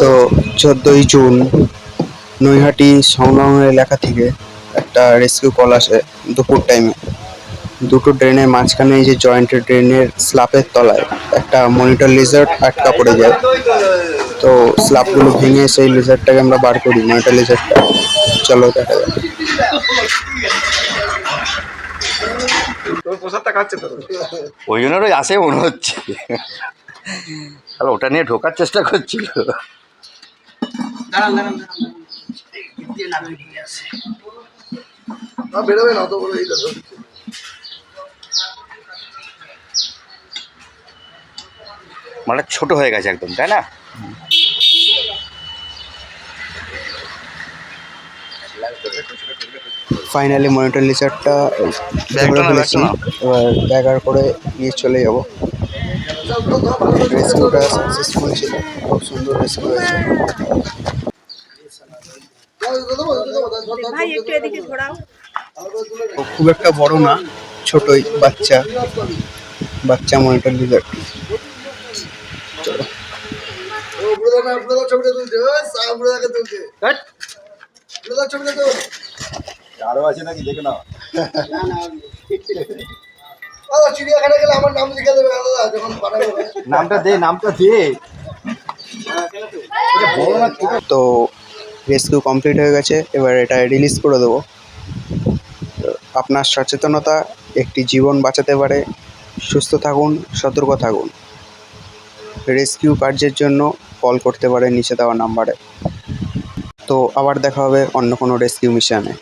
তো চোদ্দোই জুন নৈহাটি সংলগ্ন এলাকা থেকে একটা রেস্কিউ কল আসে দুপুর টাইমে দুটো ড্রেনের মাঝখানে এই যে জয়েন্টেড ড্রেনের স্ল্যাপের তলায় একটা মনিটর লিজার্ড আটকা পড়ে যায়। তো স্ল্যাবগুলো ভেঙে সেই লিজার্ডটাকে আমরা বার করি মনিটর লিজার্ডটা চলো দেখা যাক। ওই জন্যই আসে মনে হচ্ছে। আর ওটা নিয়ে ঢোকার চেষ্টা করছিল। বেরোবে না অত বড় মানে ছোট হয়ে গেছে একদম তাই না? ফাইনালি মনিটর ব্যাগটা এবার ব্যাগার করে নিয়ে চলে যাব। রেস্কিউটা সাকসেসফুল ছিল খুব সুন্দর রেস্কিউ হয়েছে ভাই একটু এদিকে ঘোরাও ও খুব একটা বড় না ছোটই বাচ্চা। বাচ্চা মনিটর লিজার্ড আরও আছে নাকি? দেখে নাও। ও চিড়িয়াখানা গেলে আমার নাম লিখে দেবে দাদা যখন বানাবে। নামটা দে নামটা দে। তো রেস্কিউ কমপ্লিট হয়ে গেছে এবার এটা রিলিজ করে দেবো। আপনার সচেতনতা একটি জীবন বাঁচাতে পারে। সুস্থ থাকুন সতর্ক থাকুন। রেস্কিউ কার্যের জন্য কল করতে পারে নিচে দেওয়া নাম্বারে তো আবার দেখা হবে অন্য কোনো রেস্কিউ মিশনে